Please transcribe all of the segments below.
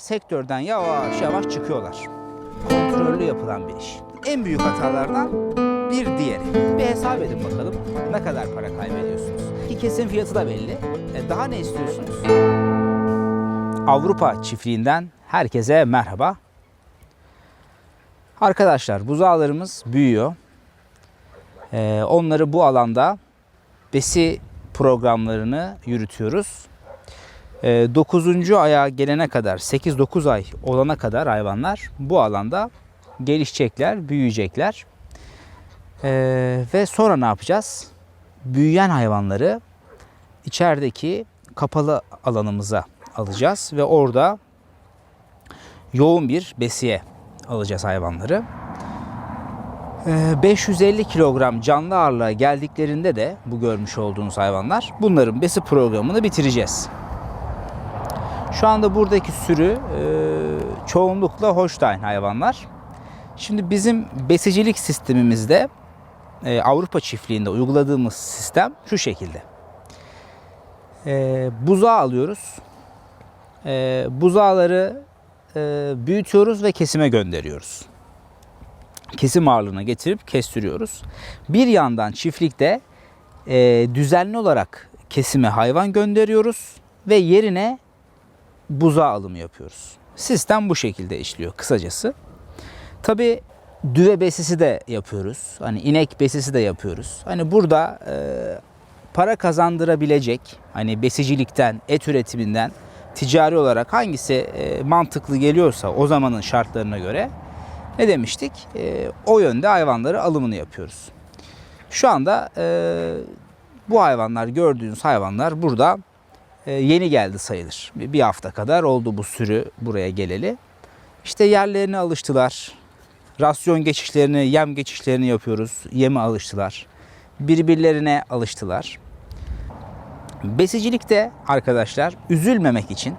sektörden yavaş yavaş çıkıyorlar. Kontrollü yapılan bir iş. En büyük hatalardan bir diğeri. Bir hesap edin bakalım ne kadar para kaybediyorsunuz. Ki kesin fiyatı da belli. E daha ne istiyorsunuz? Avrupa çiftliğinden herkese merhaba. Arkadaşlar buzağlarımız büyüyor. Ee, onları bu alanda besi programlarını yürütüyoruz. 9. aya gelene kadar 8-9 ay olana kadar hayvanlar bu alanda gelişecekler, büyüyecekler. Ee, ve sonra ne yapacağız? Büyüyen hayvanları içerideki kapalı alanımıza alacağız ve orada yoğun bir besiye alacağız hayvanları. Ee, 550 kilogram canlı ağırlığa geldiklerinde de bu görmüş olduğunuz hayvanlar bunların besi programını bitireceğiz. Şu anda buradaki sürü e, çoğunlukla Holstein hayvanlar. Şimdi bizim besicilik sistemimizde e, Avrupa çiftliğinde uyguladığımız sistem şu şekilde. E, buzağı alıyoruz. E, buzağları e, büyütüyoruz ve kesime gönderiyoruz. Kesim ağırlığına getirip kestiriyoruz. Bir yandan çiftlikte e, düzenli olarak kesime hayvan gönderiyoruz ve yerine buzağı alımı yapıyoruz. Sistem bu şekilde işliyor kısacası. Tabi düve besisi de yapıyoruz. Hani inek besisi de yapıyoruz. Hani burada e, para kazandırabilecek hani besicilikten, et üretiminden ticari olarak hangisi e, mantıklı geliyorsa o zamanın şartlarına göre ne demiştik? E, o yönde hayvanları alımını yapıyoruz. Şu anda e, bu hayvanlar gördüğünüz hayvanlar burada yeni geldi sayılır. Bir hafta kadar oldu bu sürü buraya geleli. İşte yerlerine alıştılar. Rasyon geçişlerini, yem geçişlerini yapıyoruz. Yeme alıştılar. Birbirlerine alıştılar. Besicilikte arkadaşlar üzülmemek için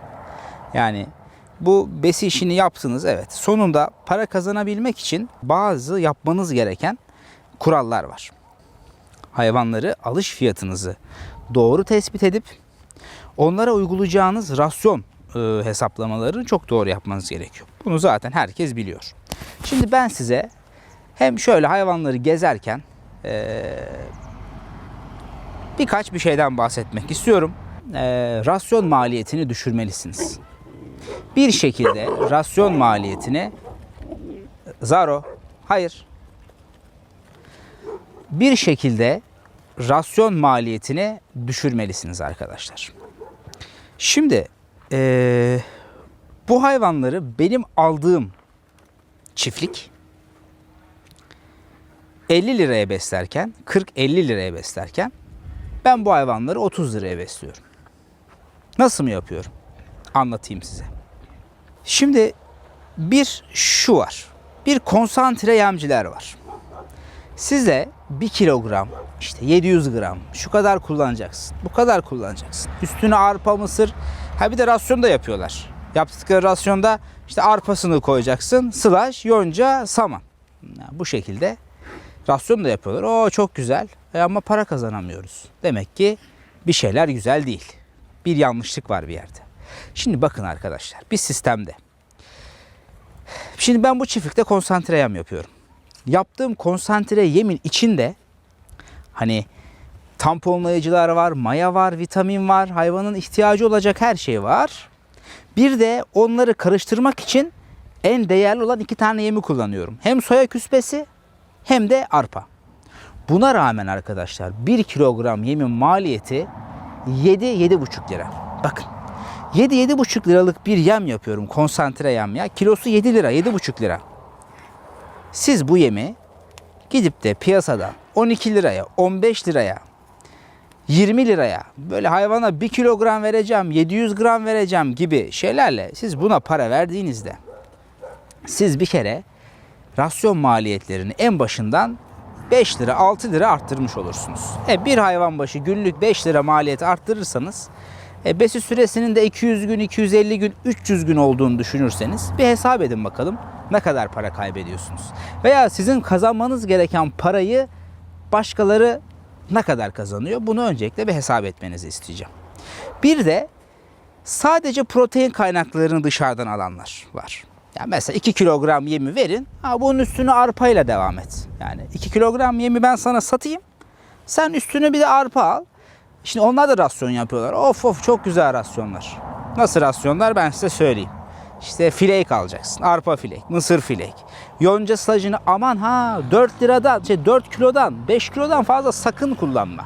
yani bu besi işini yaptınız evet. Sonunda para kazanabilmek için bazı yapmanız gereken kurallar var. Hayvanları alış fiyatınızı doğru tespit edip onlara uygulayacağınız rasyon e, hesaplamalarını çok doğru yapmanız gerekiyor. Bunu zaten herkes biliyor. Şimdi ben size hem şöyle hayvanları gezerken e, birkaç bir şeyden bahsetmek istiyorum. E, rasyon maliyetini düşürmelisiniz. Bir şekilde rasyon maliyetini Zaro hayır bir şekilde rasyon maliyetini düşürmelisiniz arkadaşlar. Şimdi eee, bu hayvanları benim aldığım çiftlik 50 liraya beslerken 40-50 liraya beslerken ben bu hayvanları 30 liraya besliyorum. Nasıl mı yapıyorum? Anlatayım size. Şimdi bir şu var. Bir konsantre yemciler var. Size 1 kilogram, işte 700 gram şu kadar kullanacaksın. Bu kadar kullanacaksın. Üstüne arpa, mısır. Ha bir de rasyon da yapıyorlar. Yaptıkları rasyonda işte arpasını koyacaksın. Sılaş, yonca, saman. Yani bu şekilde rasyon da yapıyorlar. O çok güzel. E ama para kazanamıyoruz. Demek ki bir şeyler güzel değil. Bir yanlışlık var bir yerde. Şimdi bakın arkadaşlar bir sistemde. Şimdi ben bu çiftlikte konsantre yem yapıyorum yaptığım konsantre yemin içinde hani tamponlayıcılar var, maya var, vitamin var, hayvanın ihtiyacı olacak her şey var. Bir de onları karıştırmak için en değerli olan iki tane yemi kullanıyorum. Hem soya küspesi hem de arpa. Buna rağmen arkadaşlar 1 kilogram yemin maliyeti 7-7,5 lira. Bakın 7-7,5 liralık bir yem yapıyorum konsantre yem ya. Kilosu 7 lira 7,5 lira. Siz bu yemi gidip de piyasada 12 liraya, 15 liraya, 20 liraya böyle hayvana 1 kilogram vereceğim, 700 gram vereceğim gibi şeylerle siz buna para verdiğinizde siz bir kere rasyon maliyetlerini en başından 5 lira 6 lira arttırmış olursunuz. E, bir hayvan başı günlük 5 lira maliyeti arttırırsanız e, besi süresinin de 200 gün, 250 gün, 300 gün olduğunu düşünürseniz bir hesap edin bakalım ne kadar para kaybediyorsunuz. Veya sizin kazanmanız gereken parayı başkaları ne kadar kazanıyor bunu öncelikle bir hesap etmenizi isteyeceğim. Bir de Sadece protein kaynaklarını dışarıdan alanlar var. Yani mesela 2 kilogram yemi verin. Ha bunun üstüne arpayla devam et. Yani 2 kilogram yemi ben sana satayım. Sen üstüne bir de arpa al. Şimdi onlar da rasyon yapıyorlar. Of of çok güzel rasyonlar. Nasıl rasyonlar ben size söyleyeyim. İşte filek alacaksın. Arpa filek, mısır filek. Yonca sılacını aman ha 4 liradan, şey 4 kilodan, 5 kilodan fazla sakın kullanma.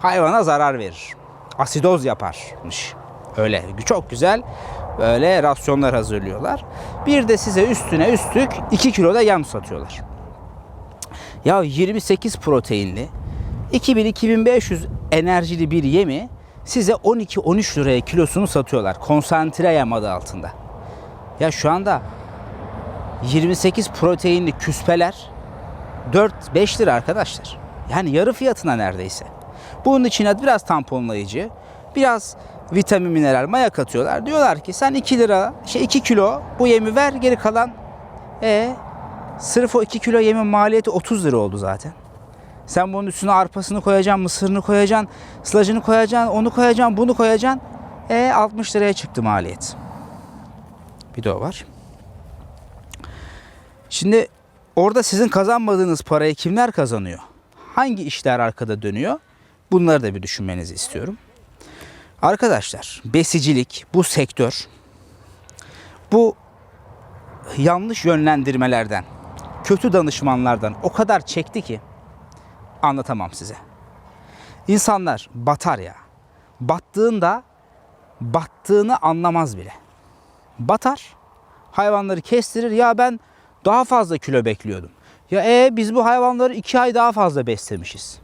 Hayvana zarar verir. Asidoz yaparmış. Öyle çok güzel böyle rasyonlar hazırlıyorlar. Bir de size üstüne üstlük 2 kiloda yem satıyorlar. Ya 28 proteinli 2000-2500 enerjili bir yemi size 12-13 liraya kilosunu satıyorlar. Konsantre yem adı altında. Ya şu anda 28 proteinli küspeler 4-5 lira arkadaşlar. Yani yarı fiyatına neredeyse. Bunun içine biraz tamponlayıcı, biraz vitamin, mineral, maya katıyorlar. Diyorlar ki sen 2 lira, şey 2 kilo bu yemi ver geri kalan e sırf o 2 kilo yemin maliyeti 30 lira oldu zaten. Sen bunun üstüne arpasını koyacaksın, mısırını koyacaksın, sılacını koyacaksın, onu koyacaksın, bunu koyacaksın. E 60 liraya çıktı maliyet. Bir de o var. Şimdi orada sizin kazanmadığınız parayı kimler kazanıyor? Hangi işler arkada dönüyor? Bunları da bir düşünmenizi istiyorum. Arkadaşlar besicilik bu sektör bu yanlış yönlendirmelerden, kötü danışmanlardan o kadar çekti ki anlatamam size. İnsanlar batar ya. Battığında battığını anlamaz bile. Batar. Hayvanları kestirir. Ya ben daha fazla kilo bekliyordum. Ya e biz bu hayvanları iki ay daha fazla beslemişiz.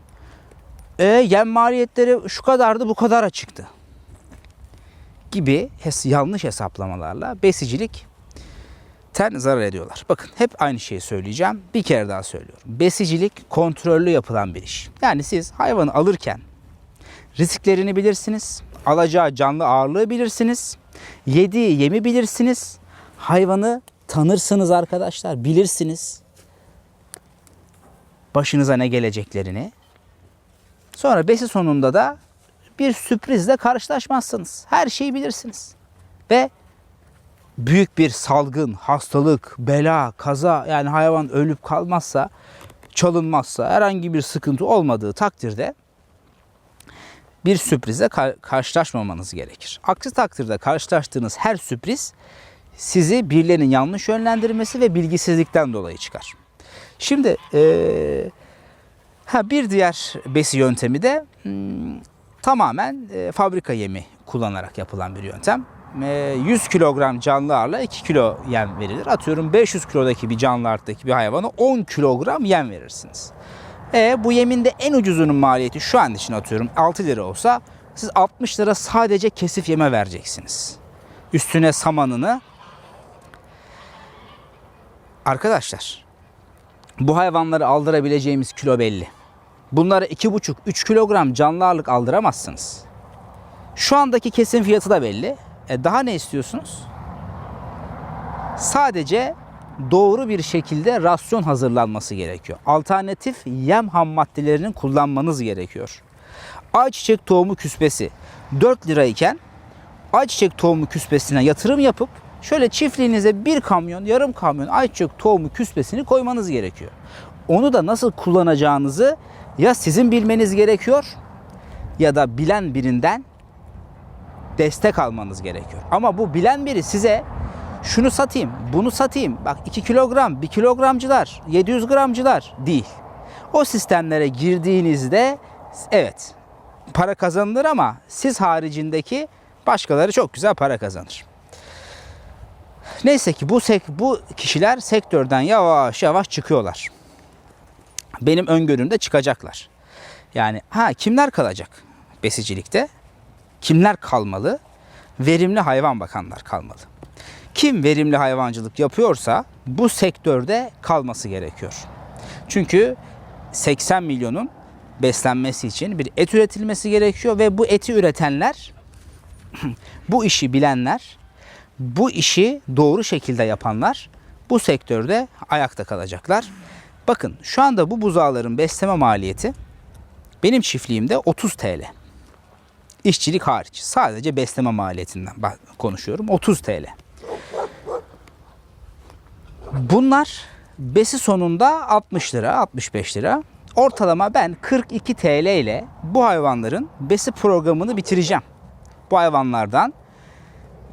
E yem maliyetleri şu kadardı bu kadar çıktı. Gibi hes- yanlış hesaplamalarla besicilik ten zarar ediyorlar. Bakın hep aynı şeyi söyleyeceğim. Bir kere daha söylüyorum. Besicilik kontrollü yapılan bir iş. Yani siz hayvanı alırken risklerini bilirsiniz. Alacağı canlı ağırlığı bilirsiniz. Yediği yemi bilirsiniz. Hayvanı tanırsınız arkadaşlar. Bilirsiniz. Başınıza ne geleceklerini. Sonra besi sonunda da bir sürprizle karşılaşmazsınız. Her şeyi bilirsiniz. Ve büyük bir salgın, hastalık, bela, kaza yani hayvan ölüp kalmazsa, çalınmazsa, herhangi bir sıkıntı olmadığı takdirde bir sürprize ka- karşılaşmamanız gerekir. Aksi takdirde karşılaştığınız her sürpriz sizi birilerinin yanlış yönlendirmesi ve bilgisizlikten dolayı çıkar. Şimdi eee, ha bir diğer besi yöntemi de hmm, tamamen e, fabrika yemi kullanarak yapılan bir yöntem. E, 100 kilogram canlı ağırlığa 2 kilo yem verilir. Atıyorum 500 kilodaki bir canlı ağırlıktaki bir hayvana 10 kilogram yem verirsiniz. E, bu yemin de en ucuzunun maliyeti şu an için atıyorum 6 lira olsa siz 60 lira sadece kesif yeme vereceksiniz. Üstüne samanını. Arkadaşlar bu hayvanları aldırabileceğimiz kilo belli. Bunlara 2,5-3 kilogram canlı ağırlık aldıramazsınız. Şu andaki kesim fiyatı da belli. E daha ne istiyorsunuz? Sadece doğru bir şekilde rasyon hazırlanması gerekiyor. Alternatif yem ham maddelerinin kullanmanız gerekiyor. Ayçiçek tohumu küspesi 4 lirayken ayçiçek tohumu küspesine yatırım yapıp şöyle çiftliğinize bir kamyon, yarım kamyon ayçiçek tohumu küspesini koymanız gerekiyor. Onu da nasıl kullanacağınızı ya sizin bilmeniz gerekiyor ya da bilen birinden destek almanız gerekiyor. Ama bu bilen biri size şunu satayım, bunu satayım. Bak 2 kilogram, 1 kilogramcılar, 700 gramcılar değil. O sistemlere girdiğinizde evet para kazanılır ama siz haricindeki başkaları çok güzel para kazanır. Neyse ki bu sek bu kişiler sektörden yavaş yavaş çıkıyorlar. Benim öngörümde çıkacaklar. Yani ha kimler kalacak besicilikte? Kimler kalmalı? Verimli hayvan bakanlar kalmalı. Kim verimli hayvancılık yapıyorsa bu sektörde kalması gerekiyor. Çünkü 80 milyonun beslenmesi için bir et üretilmesi gerekiyor ve bu eti üretenler bu işi bilenler, bu işi doğru şekilde yapanlar bu sektörde ayakta kalacaklar. Bakın şu anda bu buzağların besleme maliyeti benim çiftliğimde 30 TL. İşçilik hariç. Sadece besleme maliyetinden konuşuyorum. 30 TL. Bunlar besi sonunda 60 lira, 65 lira. Ortalama ben 42 TL ile bu hayvanların besi programını bitireceğim. Bu hayvanlardan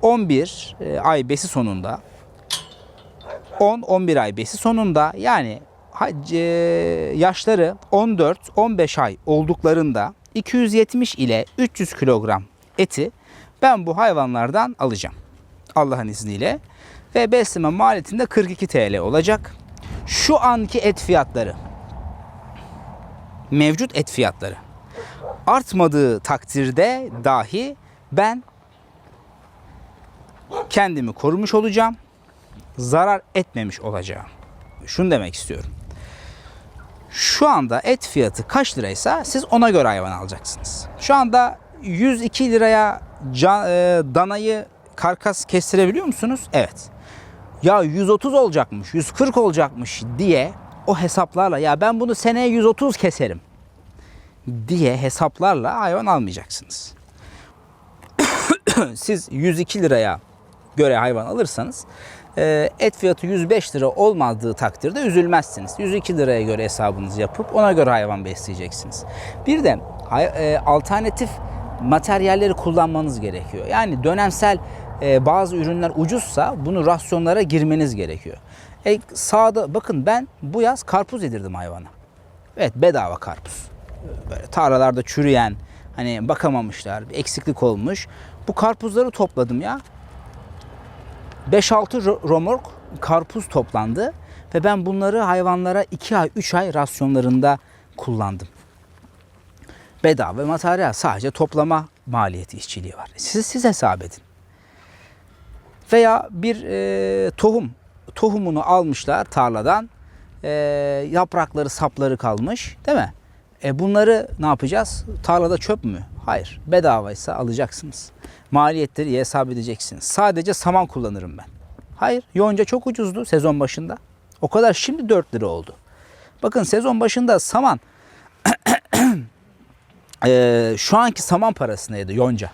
11 e, ay besi sonunda 10-11 ay besi sonunda yani e, yaşları 14-15 ay olduklarında 270 ile 300 kilogram eti ben bu hayvanlardan alacağım. Allah'ın izniyle. Ve besleme maliyetinde 42 TL olacak. Şu anki et fiyatları mevcut et fiyatları artmadığı takdirde dahi ben kendimi korumuş olacağım. Zarar etmemiş olacağım. Şunu demek istiyorum. Şu anda et fiyatı kaç liraysa siz ona göre hayvan alacaksınız. Şu anda 102 liraya can, e, danayı karkas kestirebiliyor musunuz? Evet. Ya 130 olacakmış, 140 olacakmış diye o hesaplarla ya ben bunu seneye 130 keserim diye hesaplarla hayvan almayacaksınız. Siz 102 liraya göre hayvan alırsanız e, et fiyatı 105 lira olmadığı takdirde üzülmezsiniz. 102 liraya göre hesabınızı yapıp ona göre hayvan besleyeceksiniz. Bir de e, alternatif materyalleri kullanmanız gerekiyor. Yani dönemsel e, bazı ürünler ucuzsa bunu rasyonlara girmeniz gerekiyor. E, sağda bakın ben bu yaz karpuz yedirdim hayvana. Evet bedava karpuz. Böyle tarlalarda çürüyen hani bakamamışlar bir eksiklik olmuş. Bu karpuzları topladım ya. 5-6 ro- romork karpuz toplandı ve ben bunları hayvanlara 2 ay 3 ay rasyonlarında kullandım. Bedava materyal sadece toplama maliyeti işçiliği var. Siz, siz hesap edin. Veya bir e, tohum tohumunu almışlar tarladan e, yaprakları sapları kalmış değil mi? E bunları ne yapacağız? Tarlada çöp mü? Hayır. Bedavaysa alacaksınız. Maliyetleri hesap edeceksiniz. Sadece saman kullanırım ben. Hayır. Yonca çok ucuzdu sezon başında. O kadar şimdi 4 lira oldu. Bakın sezon başında saman e, şu anki saman parasındaydı yonca.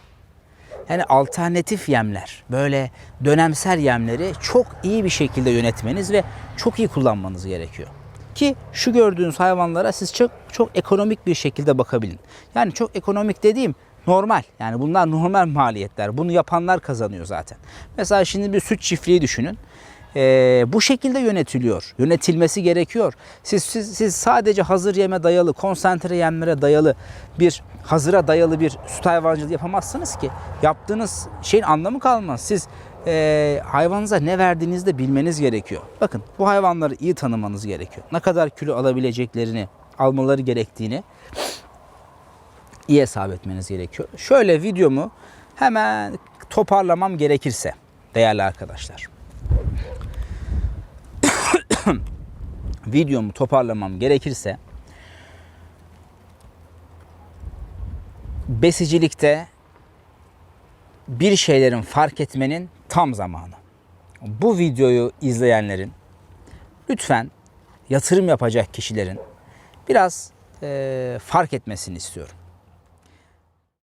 Yani alternatif yemler, böyle dönemsel yemleri çok iyi bir şekilde yönetmeniz ve çok iyi kullanmanız gerekiyor. Ki şu gördüğünüz hayvanlara siz çok çok ekonomik bir şekilde bakabilin. Yani çok ekonomik dediğim normal. Yani bunlar normal maliyetler. Bunu yapanlar kazanıyor zaten. Mesela şimdi bir süt çiftliği düşünün. Ee, bu şekilde yönetiliyor. Yönetilmesi gerekiyor. Siz, siz, siz sadece hazır yeme dayalı, konsantre yemlere dayalı bir hazıra dayalı bir süt hayvancılığı yapamazsınız ki. Yaptığınız şeyin anlamı kalmaz. Siz e, hayvanınıza ne verdiğinizi de bilmeniz gerekiyor. Bakın bu hayvanları iyi tanımanız gerekiyor. Ne kadar kilo alabileceklerini, almaları gerektiğini iyi hesap etmeniz gerekiyor. Şöyle videomu hemen toparlamam gerekirse değerli arkadaşlar. videomu toparlamam gerekirse besicilikte bir şeylerin fark etmenin tam zamanı. Bu videoyu izleyenlerin lütfen yatırım yapacak kişilerin biraz eee, fark etmesini istiyorum.